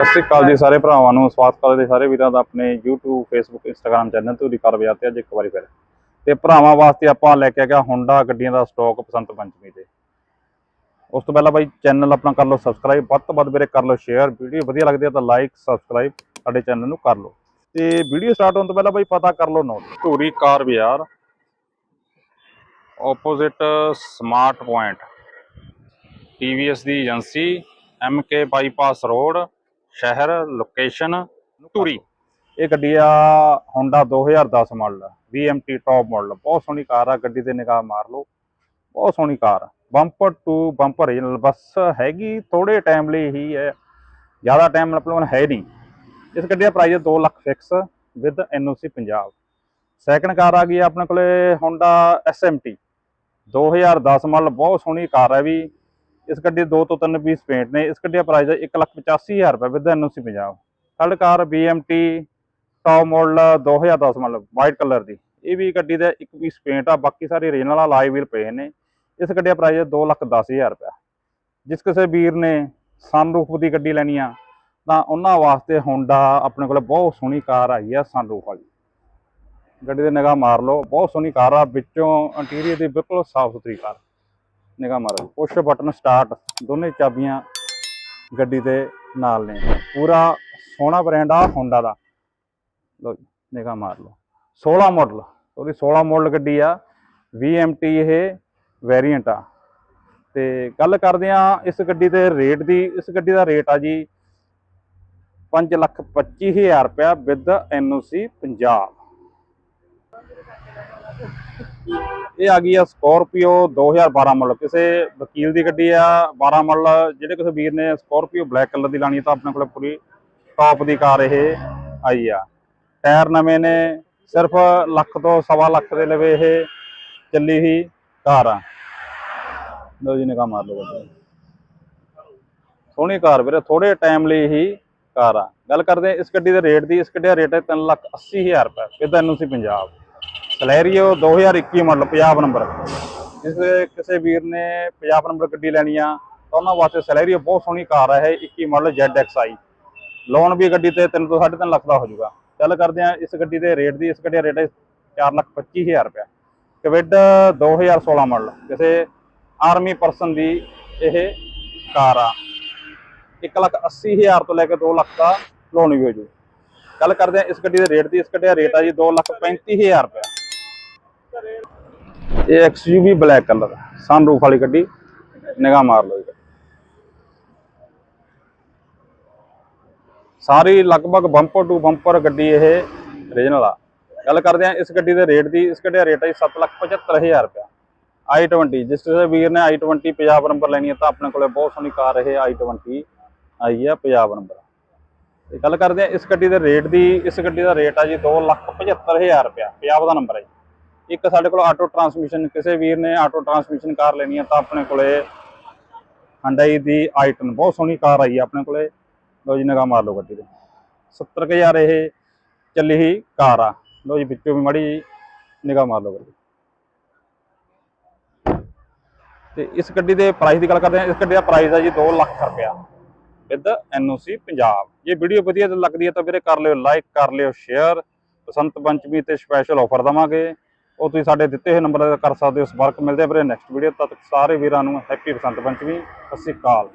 ਸਤਿ ਸ਼੍ਰੀ ਅਕਾਲ ਜੀ ਸਾਰੇ ਭਰਾਵਾਂ ਨੂੰ, ਸਵਾਗਤ ਕਰਦੇ ਸਾਰੇ ਵੀਰਾਂ ਦਾ ਆਪਣੇ YouTube, Facebook, Instagram ਚੈਨਲ ਤੇ ਰਿਕਾਰ ਵਿਆਹ ਤੇ ਅੱਜ ਇੱਕ ਵਾਰੀ ਫਿਰ। ਤੇ ਭਰਾਵਾਂ ਵਾਸਤੇ ਆਪਾਂ ਲੈ ਕੇ ਆ ਗਿਆ ਹੋਂਡਾ ਗੱਡੀਆਂ ਦਾ ਸਟਾਕ ਬਸੰਤ ਪੰਚਮੀ ਤੇ। ਉਸ ਤੋਂ ਪਹਿਲਾਂ ਬਾਈ ਚੈਨਲ ਆਪਣਾ ਕਰ ਲਓ ਸਬਸਕ੍ਰਾਈਬ ਵੱਧ ਤੋਂ ਵੱਧ ਵੀਰੇ ਕਰ ਲਓ ਸ਼ੇਅਰ ਵੀਡੀਓ ਵਧੀਆ ਲੱਗਦੀ ਹੈ ਤਾਂ ਲਾਈਕ ਸਬਸਕ੍ਰਾਈਬ ਸਾਡੇ ਚੈਨਲ ਨੂੰ ਕਰ ਲਓ। ਤੇ ਵੀਡੀਓ ਸਟਾਰਟ ਹੋਣ ਤੋਂ ਪਹਿਲਾਂ ਬਾਈ ਪਤਾ ਕਰ ਲਓ note. Dhuri car bazaar opposite smart point TVS ਦੀ ਏਜੰਸੀ MK ਬਾਈਪਾਸ ਰੋਡ ਸ਼ਹਿਰ ਲੋਕੇਸ਼ਨ ਧੂਰੀ। ਇਹ ਗੱਡੀ ਆ Honda 2010 model VMT top model ਬਹੁਤ ਸੋਹਣੀ ਕਾਰ ਆ। ਗੱਡੀ ਤੇ ਨਿਗਾਹ ਮਾਰ ਲਓ। ਬਹੁਤ ਸੋਹਣੀ car bumper to bumper regional ਬਸ ਹੈਗੀ ਥੋੜੇ ਟਾਈਮ ਲਈ ਹੀ ਹੈ। ਜ਼ਿਆਦਾ ਟਾਈਮ ਮਤਲਬ ਹੈ ਨਹੀਂ। ਇਸ ਗੱਡੀ ਦਾ price 2 lakh fix with NOC Punjab. Second car ਆ ਗਈ ਆ ਆਪਣੇ ਕੋਲੇ Honda SMT 2010 ਮਾਡਲ ਬਹੁਤ ਸੋਹਣੀ ਕਾਰ ਹੈ ਵੀ। ਇਸ ਗੱਡੀ ਦੇ ਦੋ ਤੋਂ ਤਿੰਨ ਪੀਸ ਪੇਂਟ ਨੇ। ਇਸ ਗੱਡੀ ਦਾ ਪ੍ਰਾਈਸ ਹੈ 185000 ਰੁਪਏ with NOC Punjab. Third car BMT top model 2010 ਮਤਲਬ ਵਾਈਟ ਕਲਰ ਦੀ। ਇਹ ਵੀ ਗੱਡੀ ਦਾ ਇੱਕ ਪੀਸ ਪੇਂਟ ਆ, ਬਾਕੀ ਸਾਰੇ ਰੀਜਨਲ ਆ ਲਾਈਵ ਵੀਲ ਪਏ ਨੇ। ਇਸ ਗੱਡੀ ਦਾ ਪ੍ਰਾਈਸ ਹੈ 210000 ਰੁਪਏ ਜਿਸ ਕਿਸੇ ਵੀਰ ਨੇ ਸਨਰੂਫ ਦੀ ਗੱਡੀ ਲੈਣੀ ਆ, ਤਾਂ ਉਹਨਾਂ ਵਾਸਤੇ ਹੋਂਡਾ ਆਪਣੇ ਕੋਲ ਬਹੁਤ ਸੋਹਣੀ ਕਾਰ ਆਈ ਆ ਸਨਰੂਫ ਵਾਲੀ। ਗੱਡੀ ਦੇ ਨਿਗਾਹ ਮਾਰ ਲਓ, ਬਹੁਤ ਸੋਹਣੀ ਕਾਰ ਆ, ਵਿੱਚੋਂ ਇੰਟੀਰੀਅਰ ਦੀ ਬਿਲਕੁਲ ਸਾਫ਼ ਸੁਥਰੀ ਕਾਰ। ਨਿਗਾਹ ਮਾਰੋ। ਪੁਸ਼ ਬਟਨ ਸਟਾਰਟ ਦੋਨੇ ਚਾਬੀਆਂ ਗੱਡੀ ਦੇ ਨਾਲ ਨੇ। ਪੂਰਾ ਸੋਹਣਾ ਬ੍ਰਾਂਡ ਆ ਹੋਂਡਾ ਦਾ। ਲੋ ਨਿਗਾਹ ਮਾਰ ਲਓ। 16 ਮਾਡਲ ਉਹਦੀ 16 ਮਾਡਲ ਗੱਡੀ ਆ। VMT ਇਹ ਵੇਰੀਐਂਟ ਆ। ਤੇ ਗੱਲ ਕਰਦੇ ਆ ਇਸ ਗੱਡੀ ਦੇ ਰੇਟ ਦੀ। ਇਸ ਗੱਡੀ ਦਾ ਰੇਟ ਆ ਜੀ 5 ਲੱਖ 25000 ਰੁਪਇਆ ਵਿਦ NOC ਪੰਜਾਬ ਇਹ ਆ ਗਈ ਆ ਸਕੋਰਪੀਓ 2012 ਮਾਡਲ ਕਿਸੇ ਵਕੀਲ ਦੀ ਗੱਡੀ ਆ 12 ਮਾਡਲ ਜਿਹੜੇ ਕਿਸੇ ਵੀਰ ਨੇ ਸਕੋਰਪੀਓ ਬਲੈਕ ਕਲਰ ਦੀ ਲਾਣੀ ਆ ਤਾਂ ਆਪਣੇ ਕੋਲ ਪੂਰੀ ਟੌਪ ਦੀ ਕਾਰ ਇਹ ਆਈ ਆ। ਟਾਇਰ ਨਵੇਂ ਨੇ, ਸਿਰਫ ਲੱਖ ਤੋਂ ਸਵਾ ਲੱਖ ਦੇ ਲਵੇ ਇਹ ਚੱਲੀ ਹੀ ਕਾਰ ਆ। ਲਓ ਜੀ, ਨਿਗਾਹ ਮਾਰ ਲਓ ਸੋਹਣੀ ਕਾਰ ਵੀਰੇ ਥੋੜੇ ਟਾਈਮ ਲਈ ਹੀ ਕਾਰ ਆ। ਗੱਲ ਕਰਦੇ ਇਸ ਗੱਡੀ ਦੇ ਰੇਟ ਦੀ, ਇਸ ਗੱਡੀ ਦਾ ਰੇਟ ਹੈ 3 ਲੱਖ 80000 ਰੁਪਏ। ਇਹਦਾ NOC Punjab. Celerio 2021 model Punjab number. ਜਿਸ ਕਿਸੇ ਵੀਰ ਨੇ ਪੰਜਾਬ ਨੰਬਰ ਗੱਡੀ ਲੈਣੀ ਆ, ਤਾਂ ਉਹਨਾਂ ਵਾਸਤੇ ਸਲੈਰੀਓ ਬਹੁਤ ਸੋਹਣੀ ਕਾਰ ਹੈ ਇਹ 21 ਮਾਡਲ ZXi ਲੋਨ ਵੀ ਗੱਡੀ ਤੇ 3 ਤੋਂ 3.5 ਲੱਖ ਦਾ ਹੋ ਜਾਊਗਾ। ਗੱਲ ਕਰਦੇ ਆ ਇਸ ਗੱਡੀ ਦੇ ਰੇਟ ਦੀ, ਇਸ ਗੱਡੀ ਦਾ ਰੇਟ ਹੈ 4 ਲੱਖ 25000 ਰੁਪਏ ਕਵਿਡ 2016 ਮਾਡਲ, ਕਿਸੇ ਆਰਮੀ ਪਰਸਨ ਦੀ ਇਹ ਕਾਰ ਆ। 1 ਲੱਖ 80000 ਤੋਂ ਲੈ ਕੇ 2 ਲੱਖ ਦਾ ਲੋਨ ਵੀ ਹੋ ਜੂ ਗੱਲ ਕਰਦੇ ਆ ਇਸ ਗੱਡੀ ਦੇ ਰੇਟ ਦੀ, ਇਸ ਗੱਡੀ ਦਾ ਰੇਟ ਆ ਜੀ 2 ਲੱਖ 35000 ਰੁਪਏ ਇਹ XUV ਬਲੈਕ ਕਲਰ ਸਨਰੂਫ ਵਾਲੀ ਗੱਡੀ, ਨਿਗਾਹ ਮਾਰ ਲਓ ਜੀ। ਸਾਰੀ ਲਗਭਗ ਬੰਪਰ ਟੂ ਬੰਪਰ ਗੱਡੀ ਇਹ ਰੀਜਨਲ ਆ। ਗੱਲ ਕਰਦੇ ਆ ਇਸ ਗੱਡੀ ਦੇ ਰੇਟ ਦੀ, ਇਸ ਗੱਡੀ ਦਾ ਰੇਟ ਹੈ 775000 ਰੁਪਏ i20 ਜਿਸ ਕਿਸੇ ਵੀਰ ਨੇ i20 ਪੰਜਾਬ ਨੰਬਰ ਲੈਣੀ ਹੈ ਤਾਂ ਆਪਣੇ ਕੋਲੇ ਬਹੁਤ ਸੋਹਣੀ ਕਾਰ ਇਹ i20 ਆਈ ਆ ਪੰਜਾਬ ਨੰਬਰ ਗੱਲ ਕਰਦੇ ਆ ਇਸ ਗੱਡੀ ਦੇ ਰੇਟ ਦੀ, ਇਸ ਗੱਡੀ ਦਾ ਰੇਟ ਆ ਜੀ 275000 ਰੁਪਏ ਪੰਜਾਬ ਦਾ ਨੰਬਰ ਹੈ ਜੀ। ਇੱਕ ਸਾਡੇ ਕੋਲ ਆਟੋ ਟਰਾਂਸਮਿਸ਼ਨ, ਕਿਸੇ ਵੀਰ ਨੇ ਆਟੋ ਟਰਾਂਸਮਿਸ਼ਨ ਕਾਰ ਲੈਣੀ ਹੈ ਤਾਂ ਆਪਣੇ ਕੋਲੇ ਹੰਡਾਈ ਦੀ i10 ਬਹੁਤ ਸੋਹਣੀ ਕਾਰ ਆਈ ਆ ਆਪਣੇ ਕੋਲੇ। ਲਓ ਜੀ, ਨਿਗਾਹ ਮਾਰ ਲਓ ਗੱਡੀ ਦੇ 70000 ਇਹ ਚੱਲੀ ਹੀ ਕਾਰ ਆ। ਲਓ ਜੀ, ਵਿੱਚੋਂ ਵੀ ਮਾੜੀ ਜਿਹੀ ਨਿਗਾਹ ਮਾਰ ਲਓ ਗੱਡੀ। ਤੇ ਇਸ ਗੱਡੀ ਦੇ ਪ੍ਰਾਈਸ ਦੀ ਗੱਲ ਕਰਦੇ ਹਾਂ ਇਸ ਗੱਡੀ ਦਾ ਪ੍ਰਾਈਸ ਆ ਜੀ 2 ਲੱਖ ਰੁਪਇਆ। With NOC Punjab. ਜੇ ਵੀਡੀਓ ਵਧੀਆ ਲੱਗਦੀ ਹੈ ਤਾਂ ਵੀਰੇ ਕਰ ਲਿਓ ਲਾਈਕ ਕਰ ਲਿਓ ਸ਼ੇਅਰ ਬਸੰਤ ਪੰਚਮੀ ਤੇ ਸਪੈਸ਼ਲ ਆਫਰ ਦਵਾਂਗੇ। ਉਹ ਤੁਸੀਂ ਸਾਡੇ ਦਿੱਤੇ ਹੋਏ ਨੰਬਰ ਕਰ ਸਕਦੇ ਹੋ ਸੰਪਰਕ। ਮਿਲਦੇ ਆ ਵੀਰੇ ਨੈਕਸਟ ਵੀਡੀਓ ਤਦ ਤੱਕ ਸਾਰੇ ਵੀਰਾਂ ਨੂੰ ਹੈਪੀ ਬਸੰਤ ਪੰਚਮੀ। ਸਤਿ ਸ਼੍ਰੀ ਅਕਾਲ।